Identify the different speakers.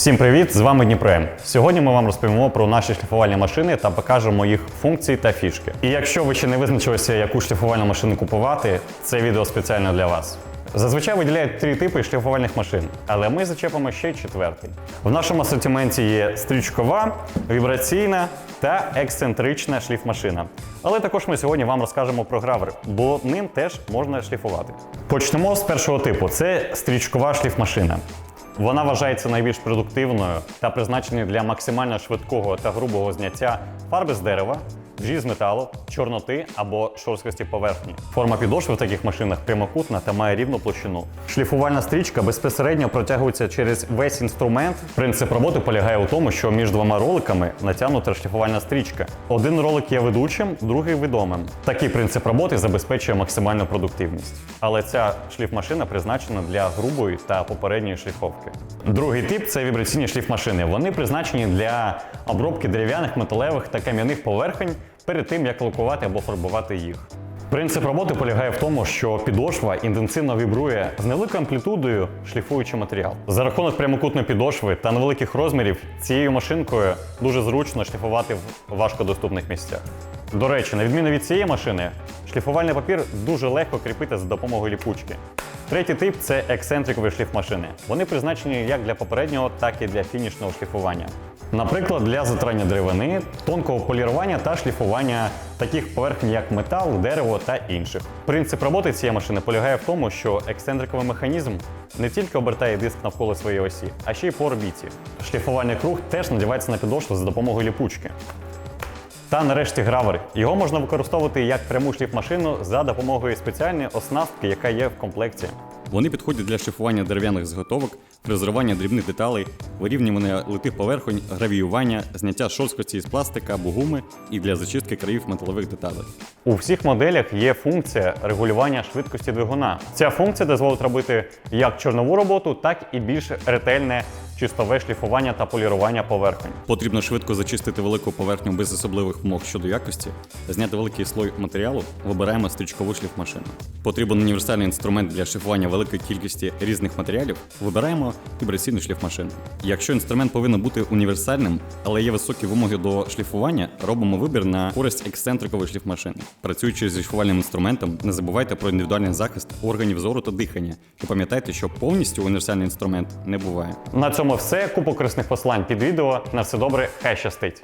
Speaker 1: Всім привіт! З вами Дніпрем. Сьогодні ми вам розповімо про наші шліфувальні машини та покажемо їх функції та фішки. І якщо ви ще не визначилися, яку шліфувальну машину купувати, це відео спеціально для вас. Зазвичай виділяють три типи шліфувальних машин, але ми зачепимо ще й четвертий. В нашому асортименті є стрічкова, вібраційна та ексцентрична шліфмашина. Але також ми сьогодні вам розкажемо про гравер, бо ним теж можна шліфувати. Почнемо з першого типу: це стрічкова шліфмашина. Вона вважається найбільш продуктивною та призначеною для максимально швидкого та грубого зняття фарби з дерева, жі з металу, чорноти або шорсткості поверхні. Форма підошви в таких машинах прямокутна та має рівну площину. Шліфувальна стрічка безпосередньо протягується через весь інструмент. Принцип роботи полягає у тому, що між двома роликами натягнута шліфувальна стрічка. Один ролик є ведучим, другий відомим. Такий принцип роботи забезпечує максимальну продуктивність. Але ця шліфмашина призначена для грубої та попередньої шліфовки. Другий тип це вібраційні шліфмашини. Вони призначені для обробки дерев'яних, металевих та кам'яних поверхень перед тим, як лакувати або фарбувати їх. Принцип роботи полягає в тому, що підошва інтенсивно вібрує з невеликою амплітудою, шліфуючи матеріал. За рахунок прямокутної підошви та невеликих розмірів цією машинкою дуже зручно шліфувати в важкодоступних місцях. До речі, на відміну від цієї машини, шліфувальний папір дуже легко кріпити за допомогою ліпучки. Третій тип це ексцентрикові шліфмашини. Вони призначені як для попереднього, так і для фінішного шліфування. Наприклад, для затирання деревини, тонкого полірування та шліфування таких поверхень, як метал, дерево та інших. Принцип роботи цієї машини полягає в тому, що ексцентриковий механізм не тільки обертає диск навколо своєї осі, а ще й по орбіті. Шліфувальний круг теж надівається на підошву за допомогою ліпучки. Та нарешті гравер. Його можна використовувати як пряму шліфмашину за допомогою спеціальної оснастки, яка є в комплекті.
Speaker 2: Вони підходять для шифування дерев'яних зготовок, фрезерування дрібних деталей, вирівнювання литих поверхонь, гравіювання, зняття шорсткості з пластика або гуми і для зачистки країв металових деталей.
Speaker 1: У всіх моделях є функція регулювання швидкості двигуна. Ця функція дозволить робити як чорнову роботу, так і більш ретельне чистове шліфування та полірування поверхонь.
Speaker 2: Потрібно швидко зачистити велику поверхню без особливих вимог щодо якості, зняти великий слой матеріалу, вибираємо стрічкову шліфмашину. Потрібен універсальний інструмент для шліфування великої кількості різних матеріалів, вибираємо вібраційну шліфмашину. Якщо інструмент повинен бути універсальним, але є високі вимоги до шліфування, робимо вибір на користь ексцентрикової шліфмашини. Працюючи зі шліфувальним інструментом, не забувайте про індивідуальний захист органів зору та дихання і пам'ятайте, що повністю універсальний інструмент не буває.
Speaker 1: На цьому все. Купу корисних послань під відео. На все добре, хай щастить.